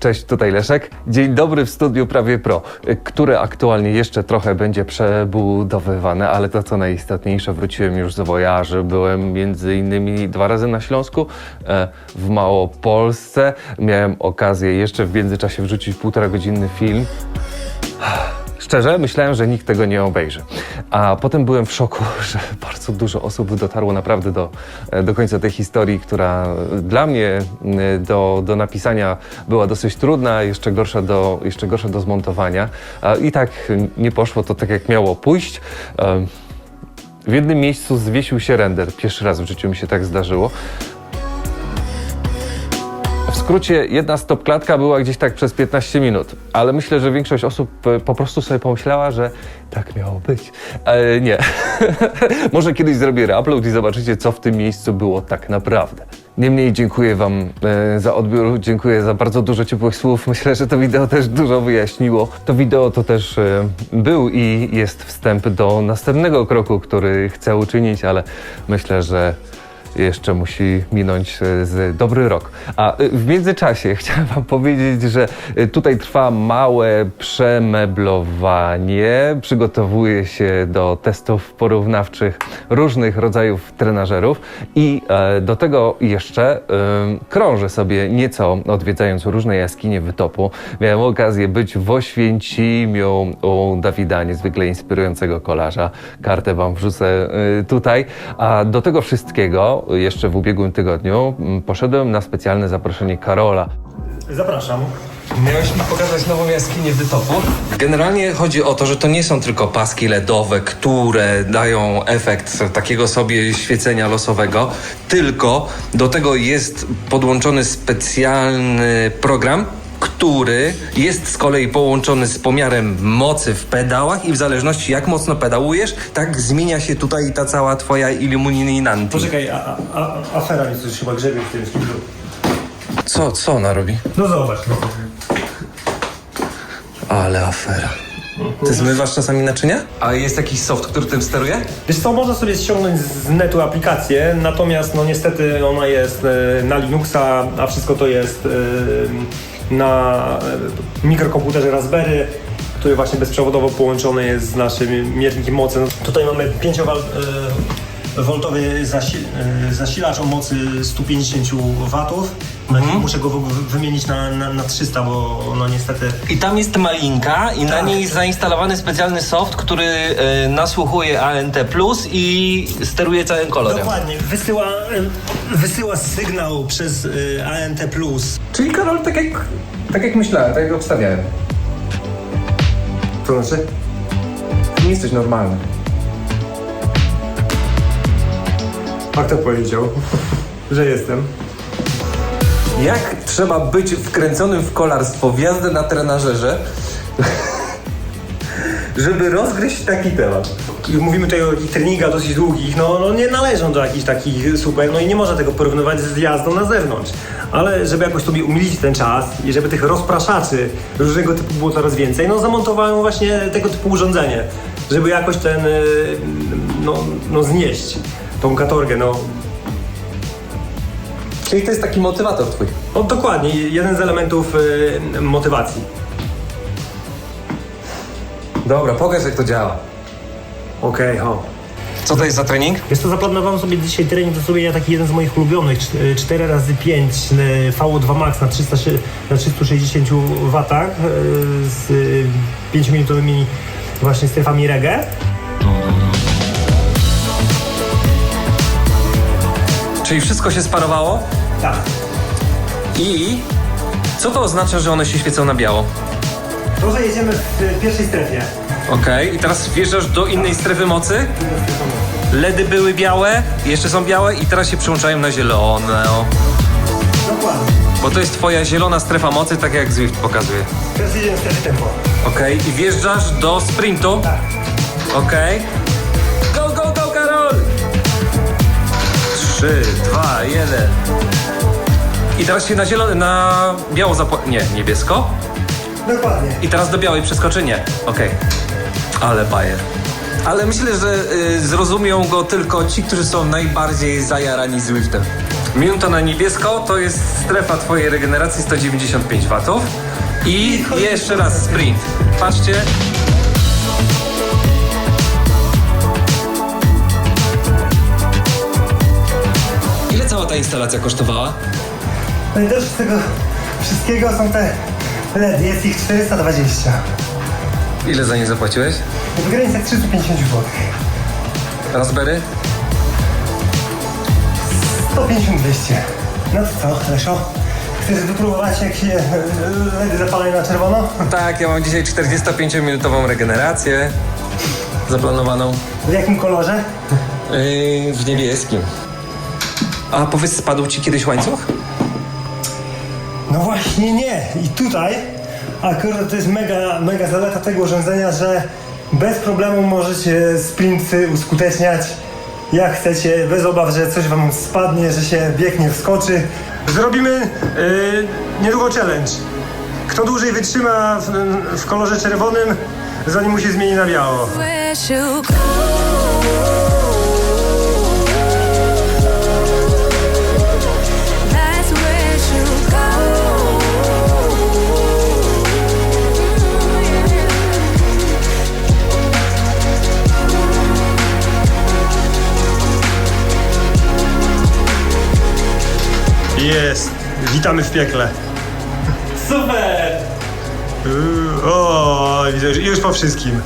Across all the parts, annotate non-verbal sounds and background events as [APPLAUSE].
Cześć, tutaj Leszek. Dzień dobry w studiu Prawie Pro, y, które aktualnie jeszcze trochę będzie przebudowywane, ale to co najistotniejsze, wróciłem już z wojaży. Byłem między innymi dwa razy na Śląsku, e, w Małopolsce. Miałem okazję jeszcze w międzyczasie wrzucić półtora godzinny film. Szczerze, myślałem, że nikt tego nie obejrzy. A potem byłem w szoku, [LAUGHS] że bardzo dużo osób dotarło naprawdę do, do końca tej historii, która dla mnie y, do, do napisania była dosyć trudna, jeszcze gorsza do, jeszcze gorsza do zmontowania. I tak nie poszło to tak, jak miało pójść. W jednym miejscu zwiesił się render. Pierwszy raz w życiu mi się tak zdarzyło. Skrócie, jedna stopklatka była gdzieś tak przez 15 minut, ale myślę, że większość osób e, po prostu sobie pomyślała, że tak miało być. E, nie. [LAUGHS] Może kiedyś zrobię reupload i zobaczycie, co w tym miejscu było tak naprawdę. Niemniej dziękuję Wam e, za odbiór, dziękuję za bardzo dużo ciepłych słów. Myślę, że to wideo też dużo wyjaśniło. To wideo to też e, był i jest wstęp do następnego kroku, który chcę uczynić, ale myślę, że jeszcze musi minąć e, z dobry rok. A e, w międzyczasie [LAUGHS] chciałem Wam powiedzieć, że e, tutaj trwa małe przemeblowanie. Przygotowuje się do testów porównawczych różnych rodzajów trenażerów i do tego jeszcze krążę sobie nieco odwiedzając różne jaskinie wytopu. Miałem okazję być w Oświęcimiu u Dawida, niezwykle inspirującego kolarza. Kartę Wam wrzucę tutaj. A do tego wszystkiego jeszcze w ubiegłym tygodniu poszedłem na specjalne zaproszenie Karola. Zapraszam. Miałeś mi pokazać nową jaskinię wytopu? Generalnie chodzi o to, że to nie są tylko paski LEDowe, które dają efekt takiego sobie świecenia losowego, tylko do tego jest podłączony specjalny program, który jest z kolei połączony z pomiarem mocy w pedałach i w zależności jak mocno pedałujesz, tak zmienia się tutaj ta cała twoja illuminanti. Poczekaj, a, a, a, afera mi coś chyba grzebie w tym skiblu. Co, co ona robi? No zobacz, no. Ale afera. Ty zmywasz czasami naczynia? A jest jakiś soft, który tym steruje? Wiesz co, można sobie ściągnąć z netu aplikację, natomiast no niestety ona jest e, na Linuxa, a wszystko to jest e, na e, mikrokomputerze Raspberry, który właśnie bezprzewodowo połączony jest z naszym miernikiem mocy. Tutaj mamy 5 voltowy zasi e, zasilacz o mocy 150 watów. Muszę go w- wymienić na, na, na 300, bo no niestety I tam jest malinka i na Tak. niej jest zainstalowany specjalny soft, który e, nasłuchuje ANT Plus i steruje całym kolorem. Dokładnie, wysyła, wysyła sygnał przez y, ANT+. Czyli Karol, tak jak, tak jak myślałem, tak jak obstawiałem. To znaczy? Nie jesteś normalny. A kto powiedział, że jestem? Jak trzeba być wkręconym w kolarstwo, w jazdę na trenażerze, żeby rozgryźć taki temat? Mówimy tutaj o treningach dosyć długich, no, no nie należą do jakichś takich super, no i nie można tego porównywać z jazdą na zewnątrz. Ale żeby jakoś sobie umilić ten czas i żeby tych rozpraszaczy różnego typu było coraz więcej, no zamontowałem właśnie tego typu urządzenie, żeby jakoś ten, y, no, no znieść tą katorgę, no. Czyli to jest taki motywator twój. No dokładnie, jeden z elementów y, motywacji. Dobra, pokaż jak to działa. Okej, ho. Co to jest za trening? Wiesz co, zaplanowałem sobie dzisiaj trening, to sobie ja taki jeden z moich ulubionych, 4 razy 5 VO2 Max na, 300, na 360 W z 5-minutowymi właśnie strefami reggae. Czyli wszystko się sparowało Tak. i co to oznacza, że one się świecą na biało? To, że jedziemy w pierwszej strefie. Okej, i teraz wjeżdżasz do innej strefy mocy. LEDy były białe, jeszcze są białe i teraz się przełączają na zielone. Dokładnie. Bo to jest twoja zielona strefa mocy, tak jak Zwift pokazuje. Teraz jedziemy w strefie tempo. Okej, i wjeżdżasz do sprintu. Tak. Okej. 3, 2, 1. I teraz się na zielone, na biało zapo... Nie, niebiesko. Dokładnie. I teraz do białej przeskoczy? Nie. Okej. Ale bajer. Ale myślę, że y, zrozumią go tylko ci, którzy są najbardziej zajarani Zwiftem. Minuta na niebiesko to jest strefa twojej regeneracji 195 W. I jeszcze raz sprint. Patrzcie. Ta instalacja kosztowała? No i też z tego wszystkiego są te LEDy, jest ich 420. Ile za nie zapłaciłeś? W granicach 350 zł. Raspberry? 150-200. No to co, Leszo? Chcesz wypróbować jak się e, LEDy zapalają na czerwono? Tak, ja mam dzisiaj 45-minutową regenerację zaplanowaną. W jakim kolorze? Yy, w niebieskim. A powiedz, spadł ci kiedyś łańcuch? No właśnie nie. I tutaj akurat to jest mega, mega zaleta tego urządzenia, że bez problemu możecie sprinty uskuteczniać jak chcecie, bez obaw, że coś wam spadnie, że się biegnie wskoczy. Zrobimy yy, niedługo challenge. Kto dłużej wytrzyma w, w kolorze czerwonym, zanim mu się zmieni na biało. Jest. Witamy w piekle. Super! O, widzę, już po wszystkim.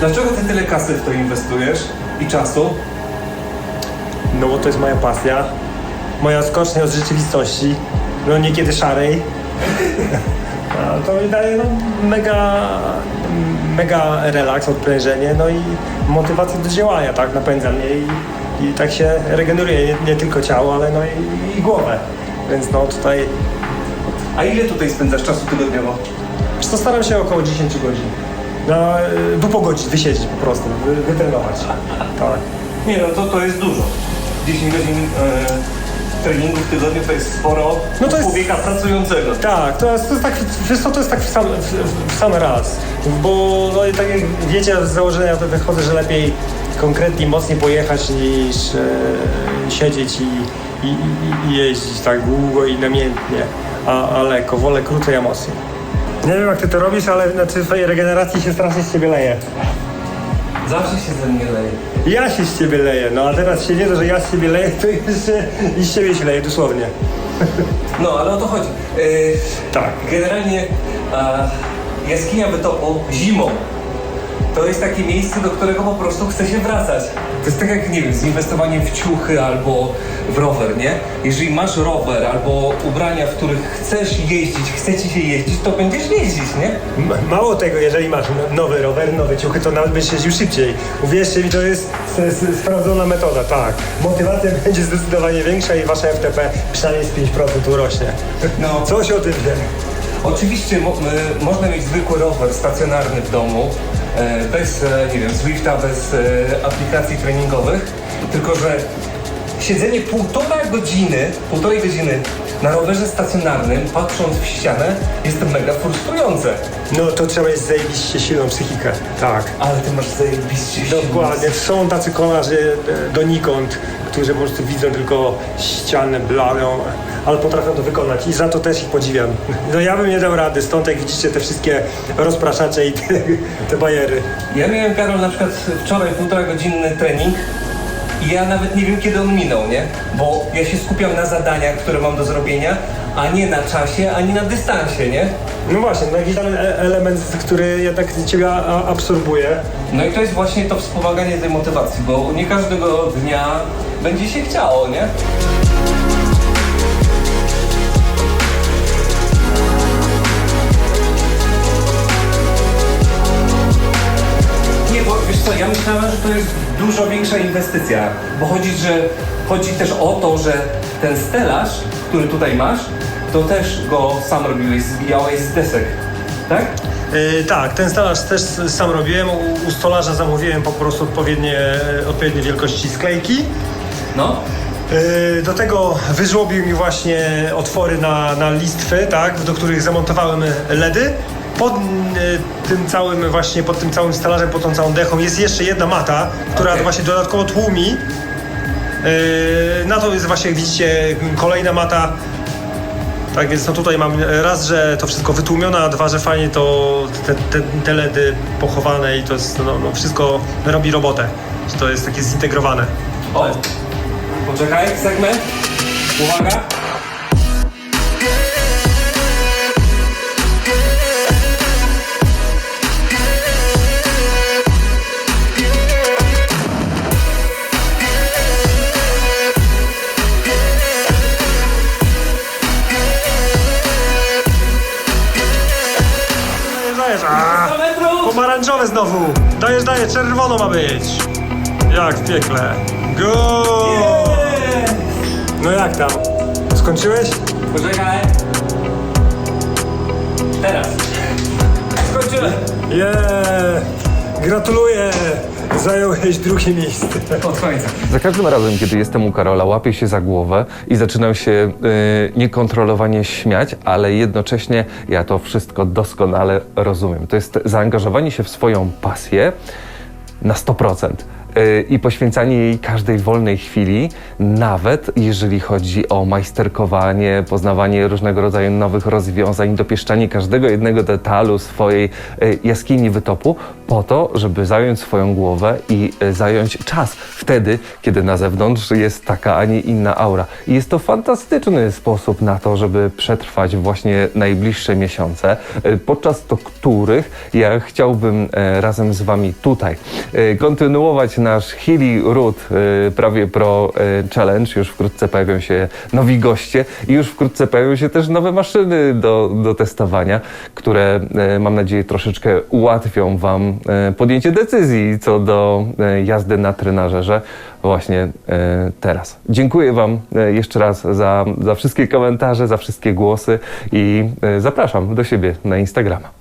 Dlaczego ty tyle kasy w to inwestujesz i czasu? No bo to jest moja pasja. Moja skocznia od rzeczywistości. No niekiedy szarej. [LAUGHS] A to mi daje no, mega, mega relaks, odprężenie, no i motywację do działania, tak? Napędza mnie i, i tak się regeneruje nie, nie tylko ciało, ale no i, i głowę. Więc no tutaj A ile tutaj spędzasz czasu tygodniowo? Wiesz co, staram się około 10 godzin. Na, do pogodzić, wysiedzieć po prostu, wy, wytrenować. Tak. Nie no, to, to jest dużo. 10 godzin e, treningu w tygodniu to jest sporo No to jest- człowieka pracującego. Tak, to jest, to jest tak, wiesz co, to jest tak w sam, w, w sam raz, bo no, i tak jak wiecie z założenia to wychodzę, że lepiej konkretnie mocniej pojechać niż e, siedzieć i, i, i, i jeździć tak długo i namiętnie, a, a lekko, wolę krócej, a mocniej. Nie wiem jak ty to robisz, ale na twojej regeneracji się strasznie z ciebie leje. Zawsze się ze mnie leje. Ja się z ciebie leję, no a teraz się nie to, że ja z ciebie leję, to jeszcze i z ciebie się leję, dosłownie. No, ale o to chodzi. E, Tak. Generalnie jaskinia wytopu zimą to jest takie miejsce, do którego po prostu chce się wracać. To jest tak jak, nie wiem, z inwestowaniem w ciuchy albo w rower, nie? Jeżeli masz rower albo ubrania, w których chcesz jeździć, chce ci się jeździć, to będziesz jeździć, nie? M- Mało tego, jeżeli masz no- nowy rower, nowe ciuchy, to nawet będziesz jeździł szybciej. Uwierzcie mi, to jest s- s- sprawdzona metoda, tak. Motywacja [LAUGHS] będzie zdecydowanie większa i wasza FTP przynajmniej z 5% urośnie. No. Coś o tym wiem. Oczywiście mo y, można mieć zwykły rower stacjonarny w domu, bez, e, nie wiem, Zwifta, bez e, aplikacji treningowych, tylko że siedzenie półtora godziny, półtorej godziny na rowerze stacjonarnym, patrząc w ścianę, jest mega frustrujące. No to trzeba jest zajebiście silną psychikę. Tak. Ale ty masz zajebiście silny Dokładnie. Są tacy kolarze e, donikąd, którzy po prostu widzą tylko ścianę bladą, ale potrafią to wykonać i za to też ich podziwiam. No ja bym nie dał rady, stąd jak widzicie te wszystkie rozpraszacze i te, te bajery. Ja miałem, Karol, na przykład wczoraj półtora godzinny trening i ja nawet nie wiem, kiedy on minął, nie? Bo ja się skupiam na zadaniach, które mam do zrobienia, a nie na czasie, ani na dystansie, nie? No właśnie, no jakiś tam e- element, który jednak ciebie absorbuje. No i to jest właśnie to wspomaganie tej motywacji, bo nie każdego dnia będzie się chciało, nie? Nie, bo wiesz co, ja myślałem, że to jest dużo większa inwestycja, bo chodzi, że chodzi też o to, że ten stelaż, który tutaj masz, to też go sam robiłeś, zbijałeś z desek, tak? Yy, tak, ten stelaż też sam robiłem. U, u stolarza zamówiłem po prostu odpowiednie, odpowiednie wielkości sklejki. No. Yy, Do tego wyżłobił mi właśnie otwory na, na listwy, tak, do których zamontowałem LEDy. Pod yy, tym całym właśnie, pod tym całym stelażem, pod tą całą dechą jest jeszcze jedna mata, która Okej. właśnie dodatkowo tłumi Yy, Na to jest właśnie, jak widzicie, kolejna mata. Tak więc no tutaj mam raz, że to wszystko wytłumione, a dwa, że fajnie to te, te, te LEDy pochowane i to jest, no, no wszystko robi robotę. To jest takie zintegrowane. O! Poczekaj, segment. Uwaga. A, pomarańczowe znowu. Dajesz, dajesz, czerwono ma być. Jak w piekle. Go! No jak tam? Skończyłeś? Poczekaj. Teraz. Skończyłem. Yeah! Gratuluję! Zająłeś drugie miejsce. Od końca. Za każdym razem, kiedy jestem u Karola, łapię się za głowę i zaczynam się y, niekontrolowanie śmiać, ale jednocześnie ja to wszystko doskonale rozumiem. To jest zaangażowanie się w swoją pasję na 100%. Y, I poświęcanie jej każdej wolnej chwili, nawet jeżeli chodzi o majsterkowanie, poznawanie różnego rodzaju nowych rozwiązań, dopieszczanie każdego jednego detalu swojej y, jaskini wytopu, po to, żeby zająć swoją głowę i y, zająć czas wtedy, kiedy na zewnątrz jest taka, a nie inna aura. I jest to fantastyczny sposób na to, żeby przetrwać właśnie najbliższe miesiące, podczas to których ja chciałbym e, razem z Wami tutaj e, kontynuować nasz Hilly Root e, prawie Pro e, Challenge. Już wkrótce pojawią się nowi goście i już wkrótce pojawią się też nowe maszyny do, do testowania, które e, mam nadzieję troszeczkę ułatwią Wam podjęcie decyzji co do jazdy na trenażerze właśnie teraz. Dziękuję Wam jeszcze raz za, za wszystkie komentarze, za wszystkie głosy i zapraszam do siebie na Instagrama.